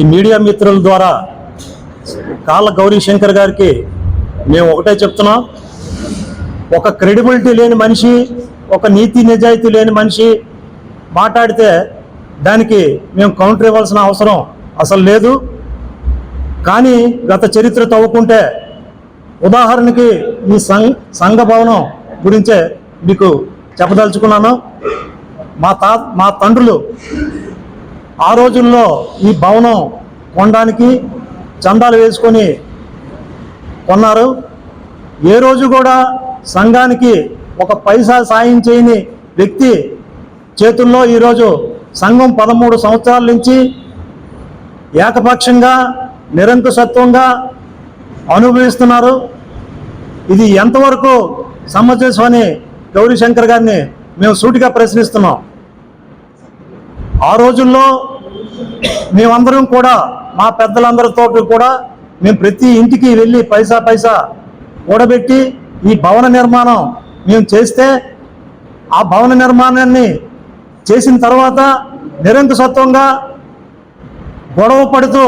ఈ మీడియా మిత్రుల ద్వారా కాళ్ళ గౌరీ శంకర్ గారికి మేము ఒకటే చెప్తున్నాం. ఒక క్రెడిబిలిటీ లేని మనిషి ఒక నీతి నిజాయితీ లేని మనిషి మాట్లాడితే దానికి మేము కౌంటర్ ఇవ్వాల్సిన అవసరం అసలు లేదు. కానీ గత చరిత్ర తవ్వుకుంటే ఉదాహరణకి ఈ సంఘ సంఘ భవనం గురించే మీకు చెప్పదలుచుకున్నాను. మా తా మా తండ్రులు ఆ రోజుల్లో ఈ భవనం కొనడానికి చందాలు వేసుకొని కొన్నారు. ఏ రోజు కూడా సంఘానికి ఒక పైసా సాయం చేయని వ్యక్తి చేతుల్లో ఈరోజు సంఘం పదమూడు సంవత్సరాల నుంచి ఏకపక్షంగా నిరంకుశత్వంగా అనుభవిస్తున్నారు. ఇది ఎంతవరకు సమంజసం అని గౌరీశంకర్ గారిని మేము సూటిగా ప్రశ్నిస్తున్నాం. ఆ రోజుల్లో మేమందరం కూడా మా పెద్దలందరితో కూడా మేము ప్రతి ఇంటికి వెళ్ళి పైసా పైసా కూడబెట్టి ఈ భవన నిర్మాణం మేము చేస్తే ఆ భవన నిర్మాణాన్ని చేసిన తర్వాత నిరంకుశత్వంగా గొడవ పడుతూ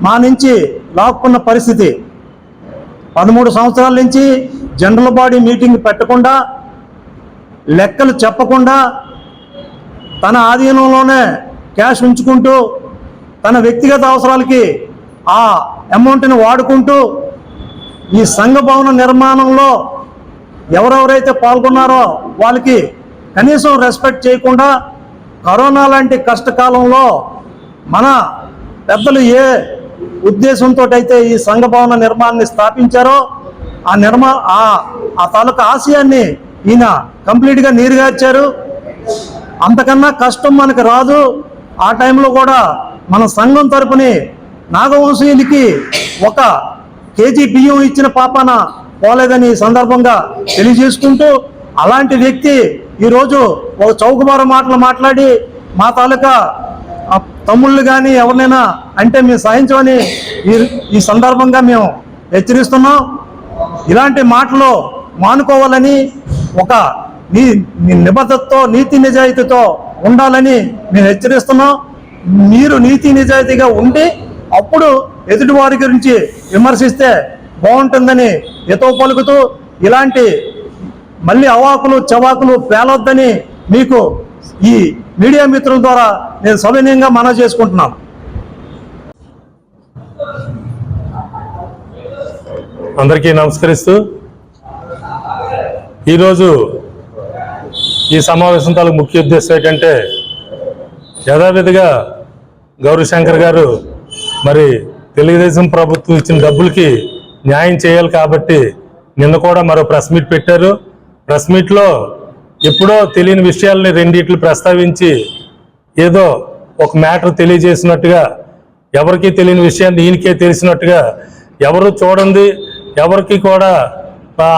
మా నుంచి లాక్కున్న పరిస్థితి. పదమూడు సంవత్సరాల నుంచి జనరల్ బాడీ మీటింగ్ పెట్టకుండా లెక్కలు చెప్పకుండా తన ఆధీనంలోనే క్యాష్ ఉంచుకుంటూ తన వ్యక్తిగత అవసరాలకి ఆ అమౌంట్ని వాడుకుంటూ ఈ సంఘ భవన నిర్మాణంలో ఎవరెవరైతే పాల్గొన్నారో వాళ్ళకి కనీసం రెస్పెక్ట్ చేయకుండా కరోనా లాంటి కష్టకాలంలో మన పెద్దలు ఏ ఉద్దేశంతో అయితే ఈ సంఘ భవన నిర్మాణాన్ని స్థాపించారో ఆ నిర్మా ఆ ఆ తాలూకా ఆశయాన్ని ఈయన కంప్లీట్గా నీరుగార్చారు. అంతకన్నా కష్టం మనకు రాదు. ఆ టైంలో కూడా మన సంఘం తరపుని నాగవంశీయులకి ఒక కేజీ బియ్యం ఇచ్చిన పాపాన పోలేదని ఈ సందర్భంగా తెలియజేసుకుంటూ అలాంటి వ్యక్తి ఈరోజు ఒక చౌకబార మాటలు మాట్లాడి మా తాలూకా తమ్ముళ్ళు కానీ ఎవరినైనా అంటే మేము సహించమని ఈ ఈ సందర్భంగా మేము హెచ్చరిస్తున్నాం. ఇలాంటి మాటలు మానుకోవాలని ఒక నీ నీ నిబద్ధతతో నీతి నిజాయితీతో ఉండాలని మేము హెచ్చరిస్తున్నాం. మీరు నీతి నిజాయితీగా ఉండి అప్పుడు ఎదుటివారి గురించి విమర్శిస్తే బాగుంటుందని ఎతో పలుకుతూ ఇలాంటి మళ్ళీ అవాకులు చవాకులు పేలొద్దని మీకు ఈ మీడియా మిత్రుల ద్వారా నేను సవినీయంగా మనవి చేసుకుంటున్నాను. అందరికీ నమస్కరిస్తూ ఈరోజు ఈ సమావేశం తాలూకు ముఖ్య ఉద్దేశం ఏంటంటే యథావిధిగా గౌరీశంకర్ గారు మరి తెలుగుదేశం ప్రభుత్వం ఇచ్చిన డబ్బులకి న్యాయం చేయాలి కాబట్టి నిన్న కూడా మరో ప్రెస్ మీట్ పెట్టారు. ప్రెస్ మీట్లో ఎప్పుడో తెలియని విషయాల్ని రెండిట్లు ప్రస్తావించి ఏదో ఒక మ్యాటర్ తెలియజేసినట్టుగా ఎవరికీ తెలియని విషయాన్ని ఈయనకే తెలిసినట్టుగా ఎవరు చూడండి ఎవరికి కూడా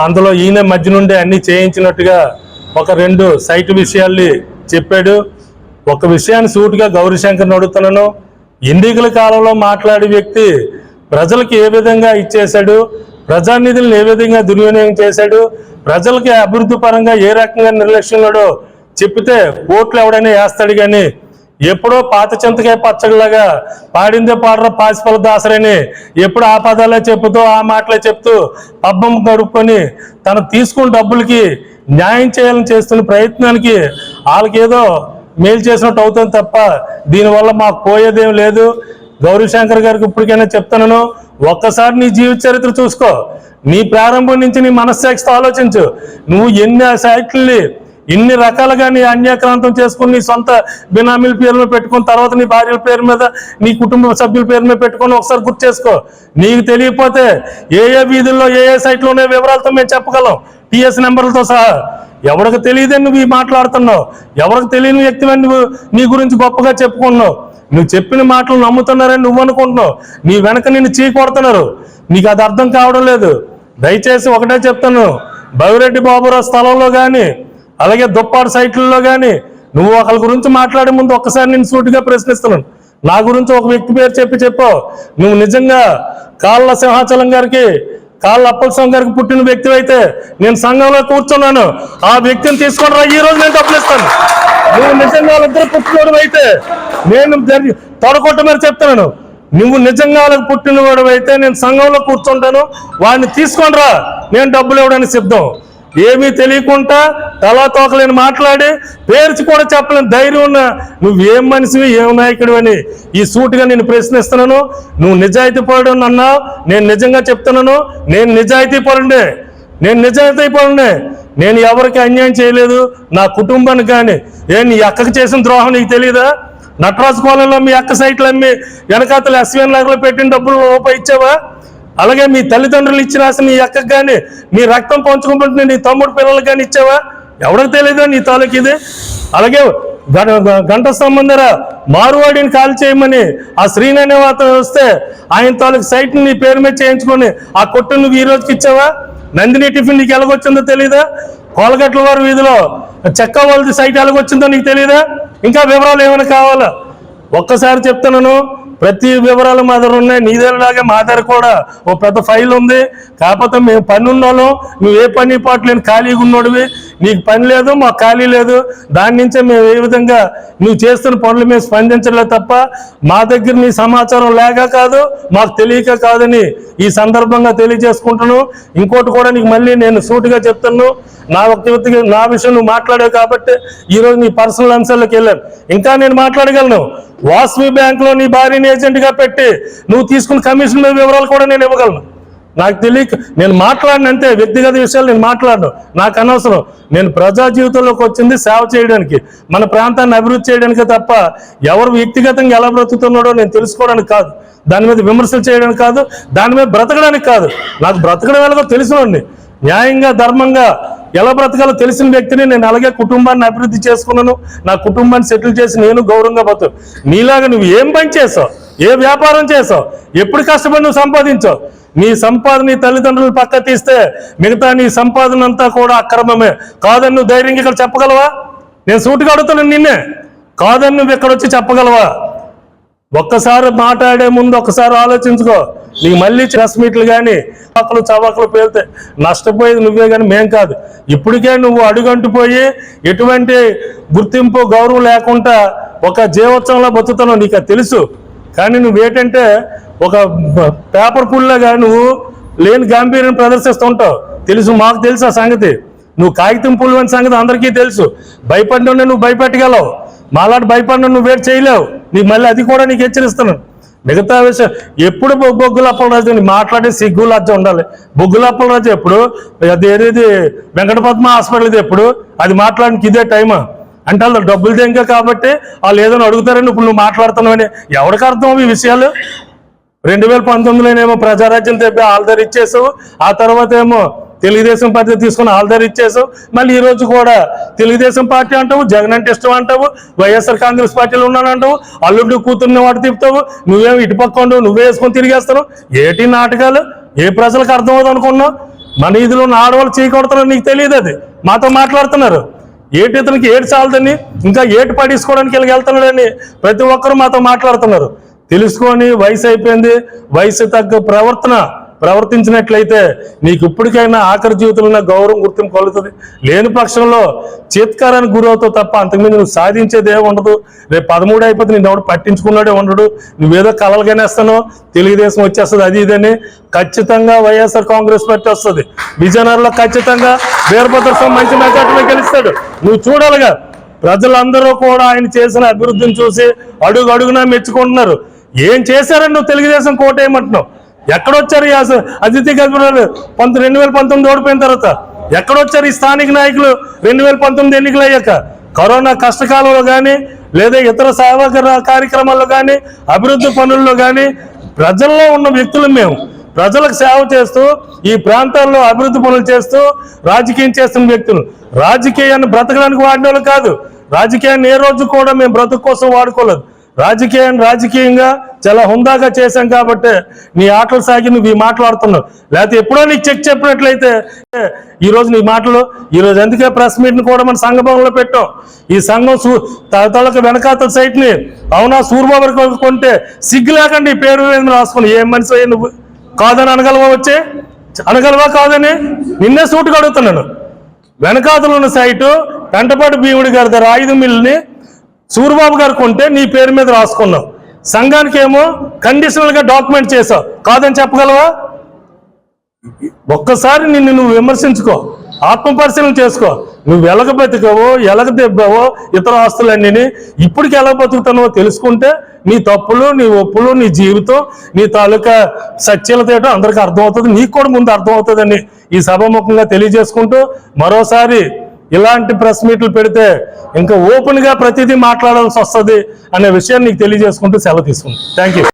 అందులో ఈయన మధ్య నుండి అన్ని చేయించినట్టుగా ఒక రెండు సైట్ విషయాల్ని చెప్పాడు. ఒక విషయాన్ని సూటిగా గౌరీశంకర్ని అడుగుతున్నాను. ఎన్నికల కాలంలో మాట్లాడే వ్యక్తి ప్రజలకు ఏ విధంగా ఇచ్చేశాడు? ప్రజానిధులను ఏ విధంగా దుర్వినియోగం చేశాడు? ప్రజలకి అభివృద్ధి పరంగా ఏ రకంగా నిర్లక్ష్యంలో చెప్తే ఓట్లు ఎవడైనా వేస్తాడు కానీ ఎప్పుడో పాత చింతకాయ పచ్చడిలాగా పాడిందే పాడర పాసిపల దాసరని ఎప్పుడు ఆ పదాలే చెప్తూ ఆ మాటలే చెప్తూ పబ్బం గడుపుకొని తను తీసుకున్న డబ్బులకి న్యాయం చేయాలని చేస్తున్న ప్రయత్నానికి వాళ్ళకేదో మేలు చేసినట్టు అవుతుంది తప్ప దీనివల్ల మాకు పోయేదేం లేదు. గౌరీశంకర్ గారికి ఇప్పటికైనా చెప్తున్నాను ఒక్కసారి నీ జీవిత చరిత్ర చూసుకో. నీ ప్రారంభం నుంచి నీ మనస్సాక్షితో ఆలోచించు. నువ్వు ఎన్ని సైట్లని ఇన్ని రకాలుగా నీ అన్యాక్రాంతం చేసుకుని నీ సొంత బినామీల పేరు మీద పెట్టుకుని తర్వాత నీ భార్యల పేరు మీద నీ కుటుంబ సభ్యుల పేరు మీద పెట్టుకొని ఒకసారి గుర్తు చేసుకో. నీకు తెలియకపోతే ఏ ఏ వీధుల్లో ఏ ఏ సైట్లో ఉన్న వివరాలతో మేము చెప్పగలం. పిఎస్ నెంబర్లతో సహా ఎవరికి తెలియదని నువ్వు మాట్లాడుతున్నావు? ఎవరికి తెలియని వ్యక్తి నువ్వు నీ గురించి గొప్పగా చెప్పుకున్నావు నువ్వు చెప్పిన మాటలు నమ్ముతున్నారని నువ్వు అనుకుంటున్నావు. నీ వెనక నిన్ను చీ కొడుతున్నారు. నీకు అది అర్థం కావడం లేదు. దయచేసి ఒకటే చెప్తాను. బవిరెడ్డి బాబురావు స్థలంలో కానీ అలాగే దుప్పాడు సైట్లలో కానీ నువ్వు ఒకరి గురించి మాట్లాడే ముందు ఒక్కసారి నేను సూటిగా ప్రశ్నిస్తున్నాను నా గురించి ఒక వ్యక్తి పేరు చెప్పి చెప్పు. నువ్వు నిజంగా కాళ్ళ సింహాచలం గారికి కాళ్ళ అప్పలస్వామి గారికి పుట్టిన వ్యక్తి అయితే నేను సంఘంలో కూర్చున్నాను. ఆ వ్యక్తిని తీసుకొని రా ఈ రోజు నేను డబ్బులు ఇస్తాను. నువ్వు నిజంగా వాళ్ళిద్దరు పుట్టినోడు అయితే నేను జరిగి తొడగొట్ట మరి చెప్తున్నాను. నువ్వు నిజంగా వాళ్ళకి పుట్టినవాడు అయితే నేను సంఘంలో కూర్చుంటాను. వాడిని తీసుకొనిరా నేను డబ్బులు ఇవ్వడానికి సిద్ధం. ఏమీ తెలియకుండా తలా తోకలేని మాట్లాడి పేర్చి కూడా చెప్పలేని ధైర్యం ఉన్న నువ్వేం మనిషివి ఏం నాయకుడు అని ఈ సూటిగా నేను ప్రశ్నిస్తున్నాను. నువ్వు నిజాయితీ పరుడు అన్నావు నేను నిజంగా చెప్తున్నాను. నేను నిజాయితీ పరుడే నేను నిజాయితీ పరుడే నేను ఎవరికి అన్యాయం చేయలేదు నా కుటుంబానికి కానీ ఏ నీ అక్కకు చేసిన ద్రోహం నీకు తెలియదా నటరాజు కోలంలో మీ అక్క సైట్లు అమ్మి వెనకాతలు ఎస్వీఎన్ లాగలో పెట్టిన డబ్బులు రూపాయి ఇచ్చావా? అలాగే మీ తల్లిదండ్రులు ఇచ్చిన ఆశ నీ అక్కకు కానీ నీ రక్తం పంచుకుంటుంటే నీ తమ్ముడు పిల్లలకు కానీ ఇచ్చావా? ఎవరికి తెలియదా నీ తాలూకు ఇది? అలాగే గ- గంట సంబంధర మారువాడిని కాల్ చేయమని ఆ శ్రీనైన అతను వస్తే ఆయన తాలూకు సైట్ని నీ పేరు మీద చేయించుకొని ఆ కొట్టు నువ్వు ఈ రోజుకి ఇచ్చావా? నందిని టిఫిన్ నీకు ఎలాగొచ్చిందో తెలీదా? కోలగట్ల వారి వీధిలో చెక్క వాళ్ళది సైట్ ఎలాగొచ్చిందో నీకు తెలీదా? ఇంకా వివరాలు ఏమైనా కావాలా? ఒక్కసారి చెప్తున్నాను ప్రతి వివరాలు మా దగ్గర ఉన్నాయి. నీ దగ్గరలాగే మా దగ్గర కూడా ఓ పెద్ద ఫైల్ ఉంది. కాకపోతే మేము పని ఉన్నోళ్ళం. నువ్వు ఏ పని పాటు లేని ఖాళీగా ఉన్నోడివి. నీకు పని లేదు మాకు ఖాళీ లేదు. దాని నుంచే మేము ఏ విధంగా నువ్వు చేస్తున్న పనులు మేము స్పందించలేదు తప్ప మా దగ్గర నీ సమాచారం లేక కాదు మాకు తెలియక కాదని ఈ సందర్భంగా తెలియజేసుకుంటున్నాను. ఇంకోటి కూడా నీకు మళ్ళీ నేను సూటిగా చెప్తున్నాను నా వ్యక్తిగత నా విషయం నువ్వు మాట్లాడావు కాబట్టి ఈరోజు నీ పర్సనల్ అంశాల్లోకి వెళ్ళాను. ఇంకా నేను మాట్లాడగలను. వాస్వి బ్యాంక్లో నీ భార్యని ఏజెంట్గా పెట్టి నువ్వు తీసుకున్న కమిషన్ మీద వివరాలు కూడా నేను ఇవ్వగలను. నాకు తెలియక నేను మాట్లాడినంతే వ్యక్తిగత విషయాలు నేను మాట్లాడను. నాకు అనవసరం. నేను ప్రజా జీవితంలోకి వచ్చింది సేవ చేయడానికి మన ప్రాంతాన్ని అభివృద్ధి చేయడానికి తప్ప ఎవరు వ్యక్తిగతంగా ఎలా బ్రతుకుతున్నాడో నేను తెలుసుకోవడానికి కాదు. దాని మీద విమర్శలు చేయడానికి కాదు దాని మీద బ్రతకడానికి కాదు. నాకు బ్రతకడం ఎలాగో తెలిసినండి న్యాయంగా ధర్మంగా ఎలా బ్రతకాలో తెలిసిన వ్యక్తిని నేను అలాగే కుటుంబాన్ని అభివృద్ధి చేసుకున్నాను. నా కుటుంబాన్ని సెటిల్ చేసి నేను గౌరవంగా బతు నీలాగా నువ్వు ఏం పని చేసావు? ఏ వ్యాపారం చేసావు? ఎప్పుడు కష్టపడి నువ్వు సంపాదించావు? నీ సంపాదన నీ తల్లిదండ్రులు పక్క తీస్తే మిగతా నీ సంపాదన అంతా కూడా అక్రమమే. కాదని నువ్వు ధైర్యంగా ఇక్కడ చెప్పగలవా? నేను సూటిగా అడుగుతున్నాను నిన్నే. కాదని నువ్వు ఇక్కడ వచ్చి చెప్పగలవా? ఒక్కసారి మాట్లాడే ముందు ఒక్కసారి ఆలోచించుకో. నీకు మళ్ళీ ప్రెస్ మీట్లు కానీ పక్కలు చవకలు పేలితే నష్టపోయేది నువ్వే కానీ మేం కాదు. ఇప్పటికే నువ్వు అడుగంటిపోయి ఎటువంటి గుర్తింపు గౌరవం లేకుండా ఒక జీవోత్సవంలో బతుకుతున్నావు నీకు తెలుసు. కానీ నువ్వేటంటే ఒక పేపర్ పుల్లాగా నువ్వు లేని గాంభీర్యం ప్రదర్శిస్తుంటావు తెలుసు మాకు తెలుసు ఆ సంగతి. నువ్వు కాగితం పుల్లు అని సంగతి అందరికీ తెలుసు. భయపడిన నువ్వు భయపెట్టగలవు. మాలాంటి భయపడిన నువ్వు వేరు చేయలేవు. నీకు మళ్ళీ అది కూడా నీకు హెచ్చరిస్తున్నాను. మిగతా విషయం ఎప్పుడు బొ- బొగ్గుల అప్పలరాజు మాట్లాడే సిగ్గు లజ్జ ఉండాలి. బొగ్గుల అప్పలరాజు ఎప్పుడు అది ఏదేది వెంకటపద్మ హాస్పిటల్ది ఎప్పుడు అది మాట్లాడడానికి ఇదే టైమ్. అంటే వాళ్ళు డబ్బులు దేంకా కాబట్టి వాళ్ళు ఏదైనా అడుగుతారని ఇప్పుడు నువ్వు మాట్లాడుతున్నావని ఎవరికి అర్థం ఈ విషయాలు? రెండు వేల పంతొమ్మిదిలోనేమో ప్రజారాజ్యం తెప్పి ఆల్దర్ ఇచ్చేసావు ఆ తర్వాత ఏమో తెలుగుదేశం పార్టీ తీసుకుని ఆల్దర్ ఇచ్చేసావు. మళ్ళీ ఈ రోజు కూడా తెలుగుదేశం పార్టీ అంటావు జగన్ అంటే ఇష్టం అంటావు వైఎస్ఆర్ కాంగ్రెస్ పార్టీలో ఉన్నాను అంటావు అల్లుడు కూతుర్ని వాడు తిప్పుతావు నువ్వేం ఇటుపక్క ఉండవు నువ్వే వేసుకొని తిరిగేస్తావు ఏటి నాటకాలు? ఏ ప్రజలకు అర్థమవుతుంది అనుకున్నావు? మన ఇదిలో ఉన్న ఆడవాళ్ళు చేయకూడతారో నీకు తెలియదు అది. మాతో మాట్లాడుతున్నారు. ఏటి ఇతనికి ఏటి చాలదని ఇంకా ఏటి పడేసుకోవడానికి వెళ్ళి వెళ్తున్నాడని ప్రతి ఒక్కరు మాతో మాట్లాడుతున్నారు. తెలుసుకొని వయసు అయిపోయింది వయసు తగ్గ ప్రవర్తన ప్రవర్తించినట్లయితే నీకు ఇప్పటికైనా ఆఖరి జీవితంలో గౌరవం గుర్తింపు కలుగుతుంది. లేని పక్షంలో చేత్కారానికి గురవుతావు తప్ప అంతకుముందు నువ్వు సాధించేది ఉండదు. రేపు పదమూడు అయిపోతే నేను ఎవడు పట్టించుకున్నాడే ఉండడు. నువ్వేదో కలలుగానేస్తాను తెలుగుదేశం వచ్చేస్తుంది అది ఇదని ఖచ్చితంగా వైఎస్ఆర్ కాంగ్రెస్ పార్టీ వస్తుంది. విజయనగరంలో ఖచ్చితంగా వీరభద్ర స్వామి మంచి మెజార్టీలో గెలుస్తాడు. నువ్వు చూడాలిగా ప్రజలందరూ కూడా ఆయన చేసిన అభివృద్ధిని చూసి అడుగు అడుగునా మెచ్చుకుంటున్నారు. ఏం చేశారని నువ్వు తెలుగుదేశం కోటేయమంటున్నావు? ఎక్కడొచ్చారు ఈ అస- అతిథి గర్భురాలు పంత రెండు వేల పంతొమ్మిది ఓడిపోయిన తర్వాత ఎక్కడొచ్చారు ఈ స్థానిక నాయకులు? రెండు వేల పంతొమ్మిది ఎన్నికలు అయ్యాక కరోనా కష్టకాలంలో కానీ లేదా ఇతర సేవా కార్యక్రమాల్లో కానీ అభివృద్ధి పనుల్లో కానీ ప్రజల్లో ఉన్న వ్యక్తులు మేము. ప్రజలకు సేవ చేస్తూ ఈ ప్రాంతాల్లో అభివృద్ధి పనులు చేస్తూ రాజకీయం చేస్తున్న వ్యక్తులు. రాజకీయాన్ని బ్రతకడానికి వాడినోళ్ళు కాదు. రాజకీయాన్ని ఏ రోజు కూడా మేము బ్రతుకు కోసం వాడుకోలేదు. రాజకీయాన్ని రాజకీయంగా చాలా హుందాగా చేశాం కాబట్టి నీ ఆటలు సాగి నువ్వు ఈ మాట్లాడుతున్నావు లేకపోతే ఎప్పుడో నీకు చెక్ చెప్పినట్లయితే ఈ రోజు నీ మాటలు ఈ రోజు అందుకే ప్రెస్ మీట్ని కూడా మన సంఘ భవనంలో పెట్టాం. ఈ సంఘం సూ తలతలకు వెనకాతల సైట్ని అవునా సూర్యబాబు కొంటే సిగ్గు లేకుండా ఈ పేరు మీద రాసుకుని. ఏం మనిషి అయ్యి నువ్వు? కాదని అనగలవా వచ్చే? అనగలవా కాదని? నిన్నే సూటుగా అడుగుతున్నాను. వెనకాతలు ఉన్న సైటు వెంటపాటి భీముడి గారి దగ్గర ఆయుధ మిల్లుని సూర్బాబు గారు కొంటే నీ పేరు మీద రాసుకున్నావు సంఘానికి ఏమో కండిషనల్గా డాక్యుమెంట్ చేసావు కాదని చెప్పగలవా? ఒక్కసారి నిన్ను నువ్వు విమర్శించుకో. ఆత్మపరిశీలన చేసుకో. నువ్వు ఎలగ బతికావో ఎలగ దెబ్బావో ఇతర ఆస్తులన్నీ ఇప్పటికి ఎలా బతుకుతానో తెలుసుకుంటే నీ తప్పులు నీ ఒప్పులు నీ జీవితం నీ తాలూకా సత్యలత ఏంటో అందరికీ అర్థమవుతుంది. నీకు కూడా ముందు అర్థమవుతుందని ఈ సభాముఖంగా తెలియజేసుకుంటూ మరోసారి ఇలాంటి ప్రెస్ మీట్లు పెడితే ఇంకా ఓపెన్గా ప్రతిదీ మాట్లాడాల్సి వస్తుంది అనే విషయాన్ని నీకు తెలియజేసుకుంటూ సెలవు తీసుకుంటాను థ్యాంక్ యూ